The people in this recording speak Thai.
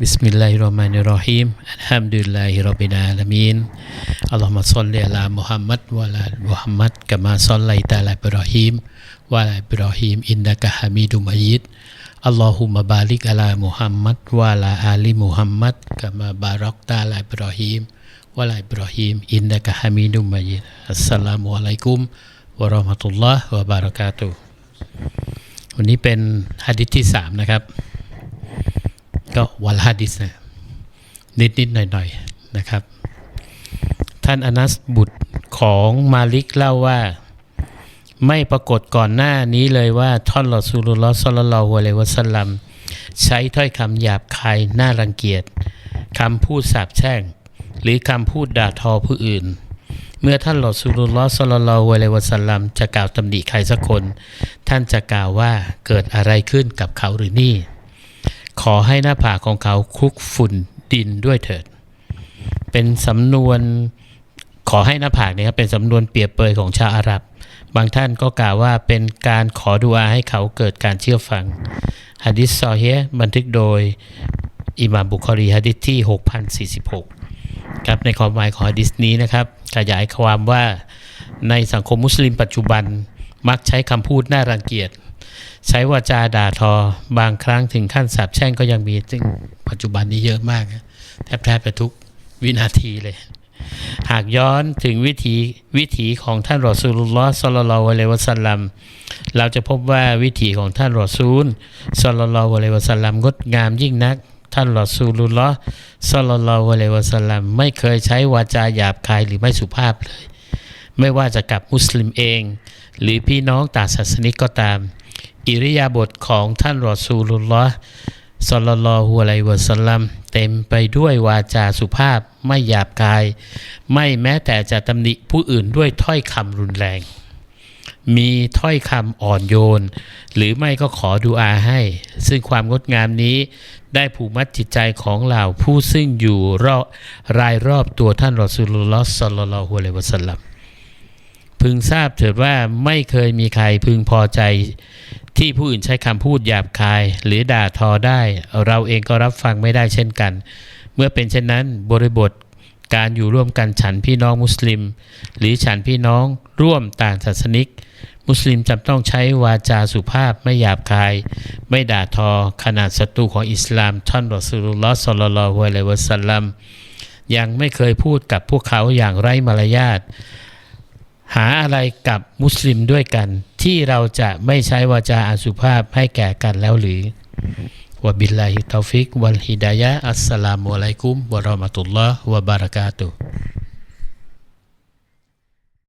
Bismillahirrahmanirrahim Alhamdulillahi Rabbil Alamin Allahumma salli ala Muhammad wa ala Muhammad kama sallaita ala Ibrahim wa ala Ibrahim Innaka hamidu majid Allahumma barik ala Muhammad wa ala ali Muhammad kama barakta ala Ibrahim wa ala Ibrahim Innaka hamidu majid Assalamualaikum warahmatullahi wabarakatuh วันนี้เป็นฮะดิษที่สามนะครับ ก็วันละฮะดิษนะนิดนิดหน่อยหน่อยๆนะครับ ท่านอนัสบุตรของมาลิกเล่าว่า ไม่ปรากฏก่อนหน้านี้เลยว่าท่อนรอซูลุลลอฮ์ซัลลอฮุอะลัยวะสัลลัมใช้ถ้อยคำหยาบคายน่ารังเกียจคำพูดสาปแช่ง หรือคำพูดด่าทอผู้อื่น เมื่อท่านรอซูลุลลอฮ์ซัลลอฮุอะลัยวะสัลลัมจะกล่าวตำหนิใครสักคน ท่านจะกล่าวว่าเกิดอะไรขึ้นกับเขาหรือนี่ ขอให้หน้าผากของเขาคลุกฝุ่นดินด้วยเถิด เป็นสำนวนขอให้หน้าผากเนี่ยครับเป็นสำนวนเปรียบเปยของชาวอาหรับบางท่านก็กล่าวว่าเป็นการขอดุอาให้เขาเกิดการเชื่อฟังฮะดิษซอเฮบันทึกโดยอิหม่ามบุคอรีฮะดิษที่ 6046 ครับในความหมายของฮะดิษนี้นะครับขยายความว่าในสังคมมุสลิมปัจจุบันมักใช้คำพูดน่ารังเกียจ ใช้วาจาด่าทอบางครั้งถึงขั้นสาปแช่งก็ยังมีซึ่งปัจจุบันนี้เยอะมากแทบแทบจะทุกวินาทีเลย หากย้อนถึงวิถีวิถีของท่านรอซูลุลลอฮ์ซัลลัลลอฮุอะลัยวะสัลลัมเราจะพบว่าวิถีของท่านรอซูลซัลลัลลอฮุอะลัยวะสัลลัมงดงามยิ่งนัก ท่านรอซูลุลลอฮ์ซัลลัลลอฮุอะลัยวะสัลลัมไม่เคยใช้วาจาหยาบคายหรือไม่สุภาพเลย ไม่ว่าจะกับมุสลิมเอง หรือพี่น้องต่างศาสนิกก็ตาม อิริยาบถของท่านรอซูลุลลอฮ์สัลลัลลอฮุอะลัยวะสัลลัมเต็มไปด้วยวาจาสุภาพไม่หยาบคาย ไม่แม้แต่จะตำหนิผู้อื่นด้วยถ้อยคำรุนแรง มีถ้อยคำอ่อนโยน หรือไม่ก็ขอดูอาให้ ซึ่งความงดงามนี้ได้ผูกมัดจิตใจของเหล่าผู้ซึ่งอยู่รอบรายรอบตัวท่านรอซูลุลลอฮ์สัลลัลลอฮุอะลัยวะสัลลัม พึงทราบเถิดว่าไม่เคยมีใครพึงพอใจ ที่ผู้อื่นใช้คำพูดหยาบคาย หรือด่าทอได้ เราเองก็รับฟังไม่ได้เช่นกัน เมื่อเป็นเช่นนั้นบริบทการอยู่ร่วมกันฉันพี่น้องมุสลิม หรือฉันพี่น้องร่วมต่างศาสนิก มุสลิมจำต้องใช้วาจาสุภาพไม่หยาบคาย ไม่ด่าทอขนาดศัตรูของอิสลามท่านรอสุลลอฮ์สัลลัลลอฮุอะลัยวะสัลลัมยังไม่เคยพูดกับพวกเขาอย่างไร้มารยาท หาอะไรกับมุสลิมด้วยกัน ที่เราจะไม่ใช้วาจาอาสุภาพให้แก่กันแล้วหรือวะบิลลาฮิตอฟิกวัลฮิดายะอัสสลามุอะลัยกุมวะเราะมะตุลลอฮ์วะบารากาตุฮ์